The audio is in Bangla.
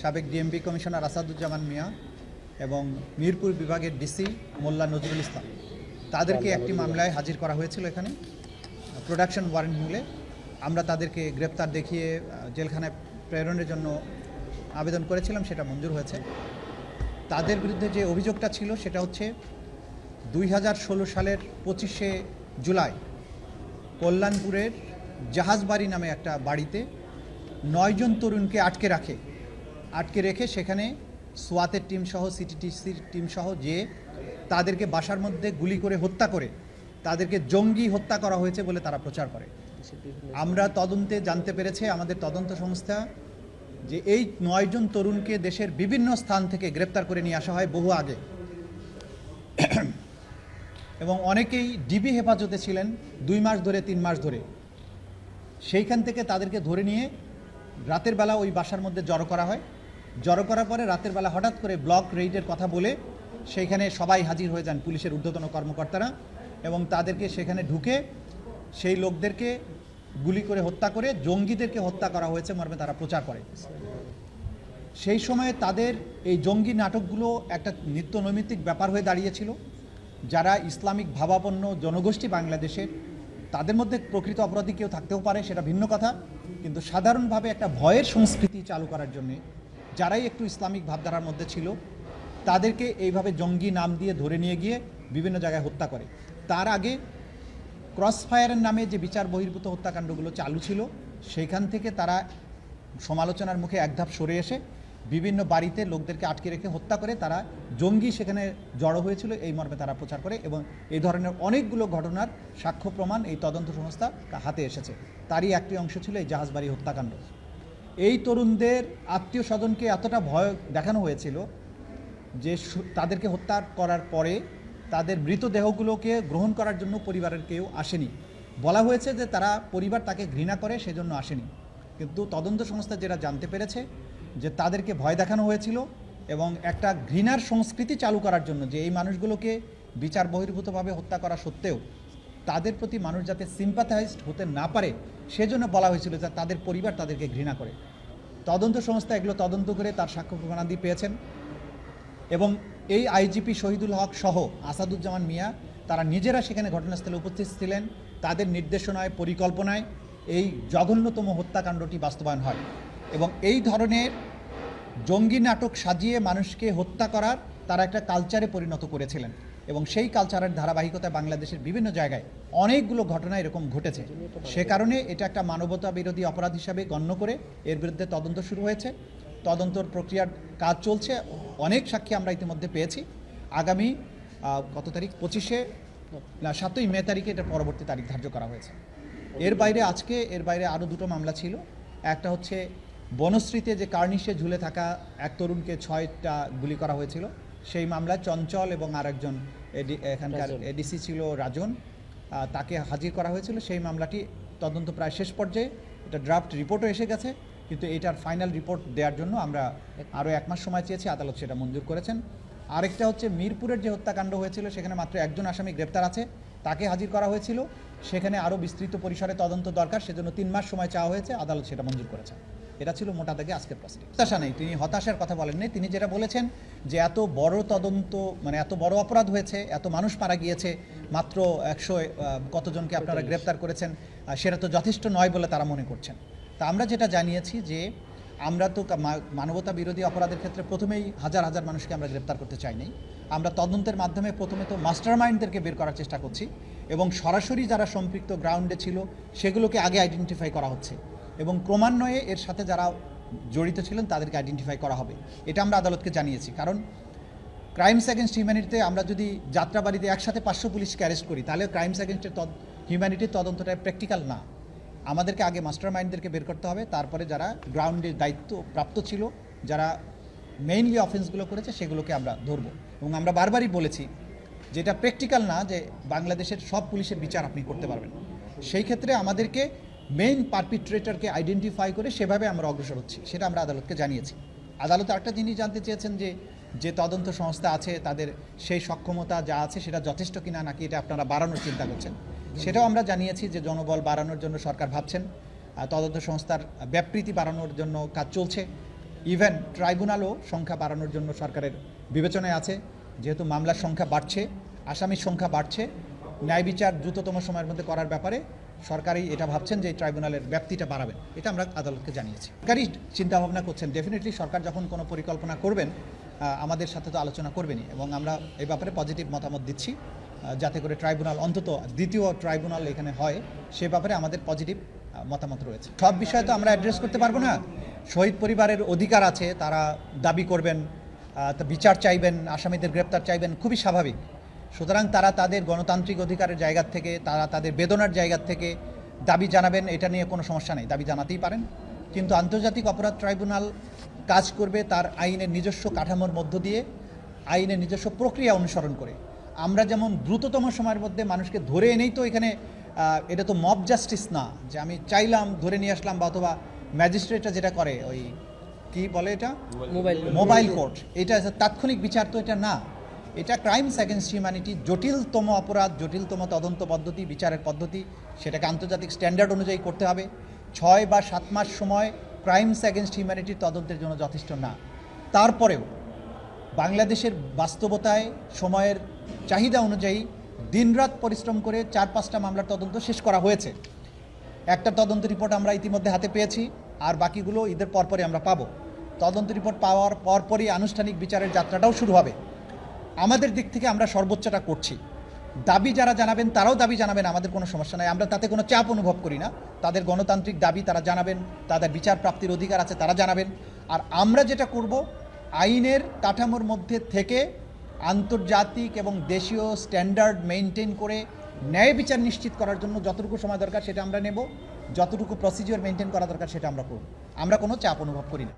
সাবেক ডিএমপি কমিশনার আসাদুজ্জামান মিয়া এবং মিরপুর বিভাগের ডিসি মোল্লা নজরুল ইসলাম। তাদেরকে একটি মামলায় হাজির করা হয়েছিল এখানে। প্রোডাকশন ওয়ারেন্ট মূলে আমরা তাদেরকে গ্রেপ্তার দেখিয়ে জেলখানায় প্রেরণের জন্য আবেদন করেছিলাম সেটা মঞ্জুর হয়েছে। তাদের বিরুদ্ধে যে অভিযোগটা ছিল সেটা হচ্ছে দুই হাজার ষোলো সালের পঁচিশে জুলাই কল্যাণপুরের জাহাজবাড়ি নামে একটা বাড়িতে নয়জন তরুণকে আটকে রাখে আটকে রেখে সেখানে সোয়াতের টিম সহ সিটিটিসির টিম সহ যে তাদেরকে বাসার মধ্যে গুলি করে হত্যা করে, তাদেরকে জঙ্গি হত্যা করা হয়েছে বলে তারা প্রচার করে। আমরা তদন্তে জানতে পেরেছে, আমাদের তদন্ত সংস্থা যে এই নয়জন তরুণকে দেশের বিভিন্ন স্থান থেকে গ্রেপ্তার করে নিয়ে আসা হয় বহু আগে। এবং অনেকেই ডিবি হেফাজতে ছিলেন দুই মাস ধরে, তিন মাস ধরে। সেইখান থেকে তাদেরকে ধরে নিয়ে রাতের বেলা ওই বাসার মধ্যে জড়ো করা হয়। জড়ো করার পরে রাতের বেলা হঠাৎ করে ব্লক রেইডের কথা বলে সেইখানে সবাই হাজির হয়ে যান পুলিশের ঊর্ধ্বতন কর্মকর্তারা এবং তাদেরকে সেখানে ঢুকে সেই লোকদেরকে গুলি করে হত্যা করে জঙ্গিদেরকে হত্যা করা হয়েছে মর্মে তারা প্রচার করে। সেই সময়ে তাদের এই জঙ্গি নাটকগুলো একটা নিত্য নৈমিত্তিক ব্যাপার হয়ে দাঁড়িয়েছিল। যারা ইসলামিক ভাবাপন্ন জনগোষ্ঠী বাংলাদেশের, তাদের মধ্যে প্রকৃত অপরাধী কেউ থাকতেও পারে, সেটা ভিন্ন কথা। কিন্তু সাধারণভাবে একটা ভয়ের সংস্কৃতি চালু করার জন্যে যারাই একটু ইসলামিক ভাবধারার মধ্যে ছিল, তাদেরকে এইভাবে জঙ্গি নাম দিয়ে ধরে নিয়ে গিয়ে বিভিন্ন জায়গায় হত্যা করে। তার আগে ক্রস ফায়ারের নামে যে বিচার বহির্ভূত হত্যাকাণ্ডগুলো চালু ছিল, সেইখান থেকে তারা সমালোচনার মুখে এক ধাপ সরে এসে বিভিন্ন বাড়িতে লোকদেরকে আটকে রেখে হত্যা করে, তারা জঙ্গি সেখানে জড়ো হয়েছিল, এই মর্মে তারা প্রচার করে এবং এই ধরনের অনেকগুলো ঘটনার সাক্ষ্য প্রমাণ এই তদন্ত সংস্থা হাতে এসেছে। তারই একটি অংশ ছিল এই জাহাজবাড়ি হত্যাকাণ্ড। এই তরুণদের আত্মীয় স্বজনকে এতটা ভয় দেখানো হয়েছিল যে তাদেরকে হত্যা করার পরে তাদের মৃতদেহগুলোকে গ্রহণ করার জন্য পরিবারের কেউ আসেনি। বলা হয়েছে যে তারা পরিবার তাকে ঘৃণা করে সেজন্য আসেনি। কিন্তু তদন্ত সংস্থা যেটা জানতে পেরেছে যে তাদেরকে ভয় দেখানো হয়েছিল এবং একটা ঘৃণার সংস্কৃতি চালু করার জন্য যে এই মানুষগুলোকে বিচার বহির্ভূতভাবে হত্যা করা সত্ত্বেও তাদের প্রতি মানুষ যাতে সিম্পাথাইজড হতে না পারে, সেজন্য বলা হয়েছিল যে তাদের পরিবার তাদেরকে ঘৃণা করে। তদন্ত সংস্থা এগুলো তদন্ত করে তার সাক্ষ্য প্রমাণাদি পেয়েছেন। এবং এই আইজিপি শহীদুল হক সহ আসাদুজ্জামান মিয়া, তারা নিজেরা সেখানে ঘটনাস্থলে উপস্থিত ছিলেন। তাদের নির্দেশনায়, পরিকল্পনায় এই জঘন্যতম হত্যাকাণ্ডটি বাস্তবায়ন হয়। এবং এই ধরনের জঙ্গি নাটক সাজিয়ে মানুষকে হত্যা করার তারা একটা কালচারে পরিণত করেছিলেন। এবং সেই কালচারের ধারাবাহিকতা বাংলাদেশের বিভিন্ন জায়গায় অনেকগুলো ঘটনা এরকম ঘটেছে। সে কারণে এটা একটা মানবতা বিরোধী অপরাধ হিসাবে গণ্য করে এর বিরুদ্ধে তদন্ত শুরু হয়েছে। তদন্তর প্রক্রিয়ার কাজ চলছে। অনেক সাক্ষী আমরা ইতিমধ্যে পেয়েছি। আগামী কত তারিখ? পঁচিশে, না, সাতই মে তারিখে এটা পরবর্তী তারিখ ধার্য করা হয়েছে। এর বাইরে আজকে, এর বাইরে আরও দুটো মামলা ছিল। একটা হচ্ছে বনশ্রীতে যে কার্নিশে ঝুলে থাকা এক তরুণকে ছয়টা গুলি করা হয়েছিল সেই মামলায় চঞ্চল এবং আরেকজন এডি- এখানকার এডিসি ছিল রাজন তাকে হাজির করা হয়েছিল। সেই মামলাটি তদন্ত প্রায় শেষ পর্যায়ে এটা ড্রাফট রিপোর্টও এসে গেছে কিন্তু এটার ফাইনাল রিপোর্ট দেওয়ার জন্য আমরা আরও এক মাস সময় চেয়েছি আদালত সেটা মঞ্জুর করেছেন। আরেকটা হচ্ছে মিরপুরের যে হত্যাকাণ্ড হয়েছিল সেখানে মাত্র একজন আসামি গ্রেপ্তার আছে তাকে হাজির করা হয়েছিল। সেখানে আরও বিস্তৃত পরিসরে তদন্ত দরকার সেজন্য তিন মাস সময় চাওয়া হয়েছে আদালত সেটা মঞ্জুর করেছে। এটা ছিল মোটা দাগে আজকের প্রশ্ন হতাশা নেই তিনি হতাশার কথা বলেননি। তিনি যেটা বলেছেন যে এত বড় তদন্ত মানে এত বড় অপরাধ হয়েছে এত মানুষ মারা গিয়েছে মাত্র একশো কতজনকে আপনারা গ্রেপ্তার করেছেন সেটা তো যথেষ্ট নয় বলে তারা মনে করছেন। তা আমরা যেটা জানিয়েছি যে আমরা তো মানবতা বিরোধী অপরাধের ক্ষেত্রে প্রথমেই হাজার হাজার মানুষকে আমরা গ্রেপ্তার করতে চাইনি। আমরা তদন্তের মাধ্যমে প্রথমে তো মাস্টার মাইন্ডদেরকে বের করার চেষ্টা করছি এবং সরাসরি যারা সম্পৃক্ত গ্রাউন্ডে ছিল সেগুলোকে আগে আইডেন্টিফাই করা হচ্ছে। এবং ক্রমান্বয়ে এর সাথে যারা জড়িত ছিলেন, তাদেরকে আইডেন্টিফাই করা হবে। এটা আমরা আদালতকে জানিয়েছি। কারণ ক্রাইমস অ্যাগেনস্ট হিউম্যানিটিতে আমরা যদি যাত্রাবাড়িতে একসাথে পাঁচশো পুলিশকে অ্যারেস্ট করি, তাহলে ক্রাইমস অ্যাগেনস্টের হিউম্যানিটির তদন্তটা প্র্যাকটিক্যাল না। আমাদেরকে আগে মাস্টার মাইন্ডদেরকে বের করতে হবে। তারপরে যারা গ্রাউন্ডের দায়িত্ব প্রাপ্ত ছিল, যারা মেইনলি অফেন্সগুলো করেছে, সেগুলোকে আমরা ধরবো। এবং আমরা বারবারই বলেছি, যেটা প্র্যাকটিক্যাল না, যে বাংলাদেশের সব পুলিশের বিচার আপনি করতে পারবেন। সেই ক্ষেত্রে আমাদেরকে মেইন পারপিট্রেটারকে আইডেন্টিফাই করে সেভাবে আমরা অগ্রসর হচ্ছি, সেটা আমরা আদালতকে জানিয়েছি। আদালত একটা জিনিস জানতে চেয়েছেন যে যে তদন্ত সংস্থা আছে, তাদের সেই সক্ষমতা যা আছে সেটা যথেষ্ট কিনা নাকি এটা আপনারা বাড়ানোর চিন্তা করছেন। সেটাও আমরা জানিয়েছি যে, জনবল বাড়ানোর জন্য সরকার ভাবছেন তদন্ত সংস্থার ব্যাপৃতি বাড়ানোর জন্য কাজ চলছে। ইভেন ট্রাইব্যুনালও সংখ্যা বাড়ানোর জন্য সরকারের বিবেচনায় আছে, যেহেতু মামলার সংখ্যা বাড়ছে, আসামির সংখ্যা বাড়ছে, ন্যায় বিচার দ্রুততম সময়ের মধ্যে করার ব্যাপারে সরকারই এটা ভাবছেন যে ট্রাইব্যুনালের ব্যাপ্তিটা বাড়াবেন। এটা আমরা আদালতকে জানিয়েছি। সরকারই চিন্তা ভাবনা করছেন ডেফিনেটলি সরকার যখন কোনো পরিকল্পনা করবেন আমাদের সাথে তো আলোচনা করবেনই এবং আমরা এই ব্যাপারে পজিটিভ মতামত দিচ্ছি যাতে করে ট্রাইব্যুনাল, অন্তত দ্বিতীয় ট্রাইব্যুনাল এখানে হয়, সে ব্যাপারে আমাদের পজিটিভ মতামত রয়েছে। সব বিষয়ে তো আমরা অ্যাড্রেস করতে পারব না। শহীদ পরিবারের অধিকার আছে, তারা দাবি করবেন বিচার চাইবেন, আসামিদের গ্রেপ্তার চাইবেন, খুবই স্বাভাবিক। সুতরাং তারা তাদের গণতান্ত্রিক অধিকারের জায়গা থেকে তারা তাদের বেদনার জায়গা থেকে দাবি জানাবেন এটা নিয়ে কোনো সমস্যা নেই দাবি জানাতেই পারেন। কিন্তু আন্তর্জাতিক অপরাধ ট্রাইব্যুনাল কাজ করবে তার আইনের নিজস্ব কাঠামোর মধ্য দিয়ে আইনের নিজস্ব প্রক্রিয়া অনুসরণ করে। আমরা যেমন দ্রুততম সময়ের মধ্যে মানুষকে ধরে এনেই তো এখানে এটা তো মব জাস্টিস না যে আমি চাইলাম ধরে নিয়ে আসলাম বা অথবা ম্যাজিস্ট্রেটরা যেটা করে ওই কি বলে এটা? মোবাইল মোবাইল কোর্ট এটা তাৎক্ষণিক বিচার তো এটা না। এটা ক্রাইমস অ্যাগেন্স্ট হিউম্যানিটি জটিলতম অপরাধ, জটিলতম তদন্ত পদ্ধতি, বিচারের পদ্ধতি, সেটাকে আন্তর্জাতিক স্ট্যান্ডার্ড অনুযায়ী করতে হবে। ছয় বা সাত মাস সময় ক্রাইমস অ্যাগেন্স্ট হিউম্যানিটির তদন্তের জন্য যথেষ্ট না। তারপরেও বাংলাদেশের বাস্তবতায় সময়ের চাহিদা অনুযায়ী দিনরাত পরিশ্রম করে চার পাঁচটা মামলার তদন্ত শেষ করা হয়েছে। একটা তদন্ত রিপোর্ট আমরা ইতিমধ্যে হাতে পেয়েছি, আর বাকিগুলো ঈদের পরপরই আমরা পাবো। তদন্ত রিপোর্ট পাওয়ার পরপরই আনুষ্ঠানিক বিচারের যাত্রাটাও শুরু হবে। আমাদের দিক থেকে আমরা সর্বোচ্চটা করছি। দাবি যারা জানাবেন, তারাও দাবি জানাবেন, আমাদের কোনো সমস্যা নাই। আমরা তাতে কোনো চাপ অনুভব করি না। তাদের গণতান্ত্রিক দাবি তারা জানাবেন, তাদের বিচার প্রাপ্তির অধিকার আছে তারা জানাবেন। আর আমরা যেটা করব, আইনের কাঠামোর মধ্যে থেকে আন্তর্জাতিক এবং দেশীয় স্ট্যান্ডার্ড মেনটেন করে ন্যায় বিচার নিশ্চিত করার জন্য যতটুকু সময় দরকার সেটা আমরা নেব, যতটুকু প্রসিজিওর মেনটেন করা দরকার সেটা আমরা করব। আমরা কোনো চাপ অনুভব করি না।